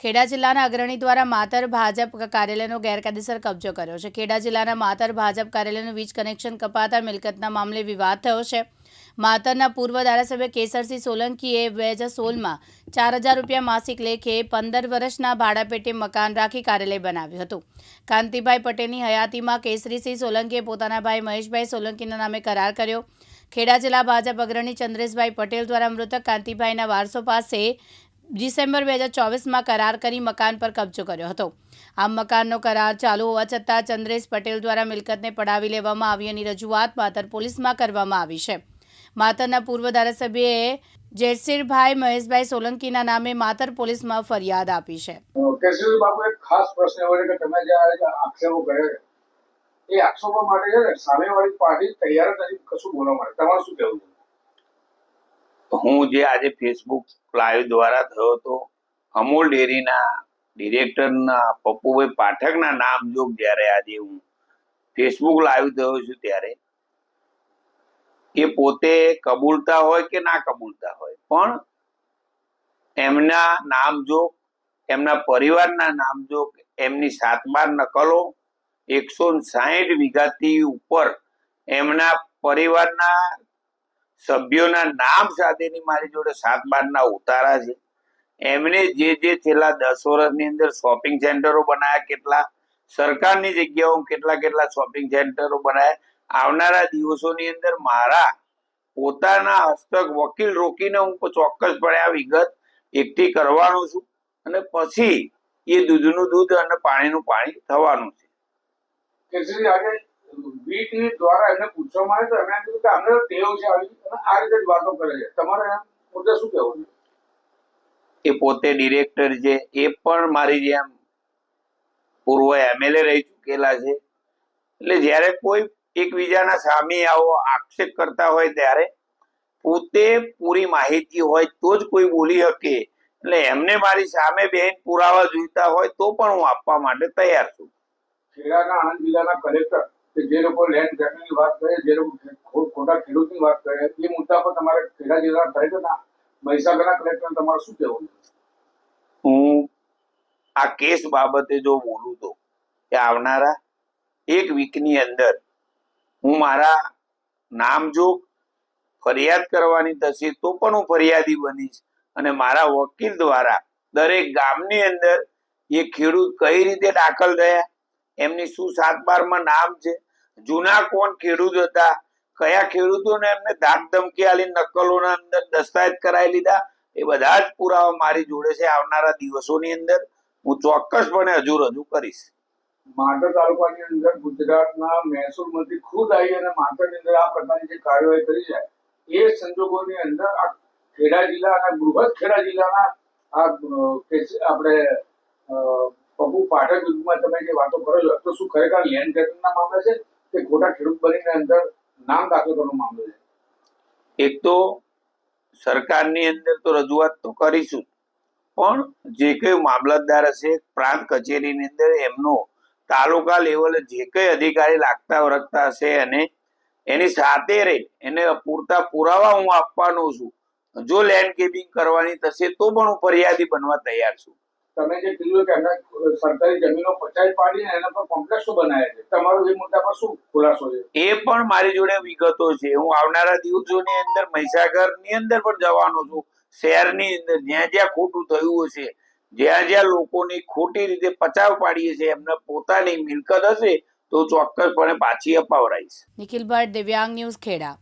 ખેડા જિલ્લાના અગ્રણી દ્વારા માતર ભાજપ કાર્યાલયનો ગેરકાયદેસર કબજો કર્યો છે. ખેડા જિલ્લાના માતર ભાજપ કાર્યાલયનું વીજ કનેક્શન કપાતા મિલકતના મામલે વિવાદ થયો છે. માતરના પૂર્વ ધારાસભ્ય કેસરસિંહ સોલંકીએ બે હજાર સોળમાં ચાર હજાર રૂપિયા માસિક લેખે પંદર વર્ષના ભાડાપેટે મકાન રાખી કાર્યાલય બનાવ્યું હતું. કાંતિભાઈ પટેલની હયાતીમાં કેસરીસિંહ સોલંકીએ પોતાના ભાઈ મહેશભાઈ સોલંકીના નામે કરાર કર્યો. ખેડા જિલ્લા ભાજપ અગ્રણી ચંદ્રેશભાઈ પટેલ દ્વારા મૃતક કાંતિભાઈના વારસો પાસે ડિસેમ્બર બે હજાર ચોવીસમાં કરાર કરી મકાન પર કબજો કર્યો હતો. આ મકાનનો કરાર ચાલુ હોવા છતાં ચંદ્રેશ પટેલ દ્વારા મિલકતને પડાવી લેવામાં આવી અને રજૂઆત માતર પોલીસમાં કરવામાં આવી છે. માતરના પૂર્વ ધારાસભ્યએ જેરસીરભાઈ મહેશભાઈ સોલંકીના નામે માતર પોલીસમાં ફરિયાદ આપી છે. ખાસ પ્રશ્ન એવો કે તમે જે આક્ષેપો કર્યા એ આક્ષેપો માટે છે સામેવાળી પાર્ટી તૈયાર નથી, કશું બોલવા માટે. તમારું શું કહેવું છે? હું જે આજે ફેસબુક લાઈવ દ્વારા થયો હતો, અમૂલ ડેરીના ડિરેક્ટરના પપ્પુભાઈ પાઠકના નામ જોગ જ્યારે આજે હું ફેસબુક લાઈવ થયો છું ત્યારે, એ પોતે કબૂલતા હોય કે ના કબૂલતા હોય, પણ એમના નામ જોગ, એમના પરિવારના નામ જોગ, એમની સાતમાર નકલો એકસો સાહીઠ વીઘાથી ઉપર એમના પરિવારના સભ્યોના નામ સાથેની મારી જોડે સાત બારના ઉતારા છે. એમણે જે જે છેલ્લા દસ વર્ષની અંદર શોપિંગ સેન્ટરો બનાવ્યા કેટલા સરકારની જગ્યાઓ, કેટલા કેટલા શોપિંગ સેન્ટરો બનાવ્યા આવનારા દિવસોની અંદર મારા પોતાના હસ્તક વકીલ રોકીને હું ચોક્કસપણે આ વિગત એકઠી કરવાનો છું અને પછી એ દૂધનું દૂધ અને પાણીનું પાણી થવાનું છે. વીટી દ્વારા એમને પૂછવામાં આવે તો એમણે કીધું કે અમને ટેવ છે આવી અને આ રીતે જ વાતો કરે છે. તમારે એમ મુદ્દે શું કહેવું છે? એ પોતે ડિરેક્ટર છે એ પણ મારી જેમ પૂર્વ એમએલએ રહી ચૂકેલા છે. એટલે જ્યારે કોઈ એકબીજાના સામે આવો આક્ષેપ કરતા હોય ત્યારે પોતે પૂરી માહિતી હોય તો જ કોઈ બોલી શકે. એટલે એમને મારી સામે બેન પુરાવા જોઈતા હોય તો પણ હું આપવા માટે તૈયાર છું. ખેડાના આણંદ જિલ્લાના કલેક્ટર કે જે લોકો લેન્ડ ગ્રેબિંગની વાત કરે, જે લોકો ખોટા ખેડૂતની વાત કરે, એ મુદ્દા પર તમારે ખેડા જિલ્લાના કલેક્ટરના મહીસાગરના કલેક્ટર તમારે શું કહેવું? હું આ કેસ બાબતે જો બોલું તો કે આવનારા એક વીકની અંદર હું મારા નામ જો ફરિયાદ કરવાની થશે તો પણ હું ફરિયાદી બનીશ અને મારા વકીલ દ્વારા દરેક ગામની અંદર એ ખેડૂત કઈ રીતે દાખલ થયા, એમની શું સાત બારમાં નામ છે જૂના કોણ ખેડૂત હતા? કયા ખેડૂતોને એમને ધાક ધમકી આલી નકલોના અંદર દસ્તાવેજ કરાવી લીધા? એ બધા જ પુરાવા મારી જોડે છે આવનારા દિવસોની અંદર. હું ચોક્કસપણે હજુ રજૂ કરીશ. માતર તાલુકાની અંદર ગુજરાતના મહેસૂલ મંત્રી ખુદ આવી અને માતરની અંદર આ પ્રકારની જે કાર્યવાહી કરી છે, એ સંજોગોની અંદર આ ખેડા જિલ્લા અને બૃહદ ખેડા જિલ્લાના આ આપણે પપુ પાઠક યુગમાં તમે જે વાતો કરો છો, તો શું ખરેખર લેન્ડ ના મામલે છે? કે ખોટા ખેડૂત બનીને અંદર નામ દાખલ કરવાનો મામલો છે. એક તો સરકારની અંદર તો રજૂઆત તો કરીશું. પણ જે કઈ મામલતદાર હશે, પ્રાંત કચેરીની અંદર એમનો તાલુકા લેવલે જે કઈ અધિકારી લાગતા વરગતા હશે અને એની સાથે રહી, એને પૂરતા પુરાવા હું આપવાનો છું. જો લેન્ડ કેબિંગ કરવાની થશે, તો પણ હું ફરિયાદી બનવા તૈયાર છું. તમે જે કીધું કે એમના સરકારી જમીનો પચાવી પાડીને એના પર કોમ્પ્લેક્સો બનાવ્યા છે. તમારો એ મુદ્દા પર શું ખુલાસો છે? એ પણ મારી જોડે વિગતો છે. હું આવનારા દિવસોની અંદર મહીસાગરની અંદર પણ જવાનો છું. શહેરની અંદર જ્યાં જ્યાં ખોટું થયું હશે જ્યાં જ્યાં લોકોની ખોટી રીતે પચાવ પાડીએ છે એમને પોતાની મિલકત હશે તો ચોક્કસપણે પાછી અપાવરાઈશ. નિખિલ ભટ્ટ દિવ્યાંગ ન્યૂઝ ખેડા.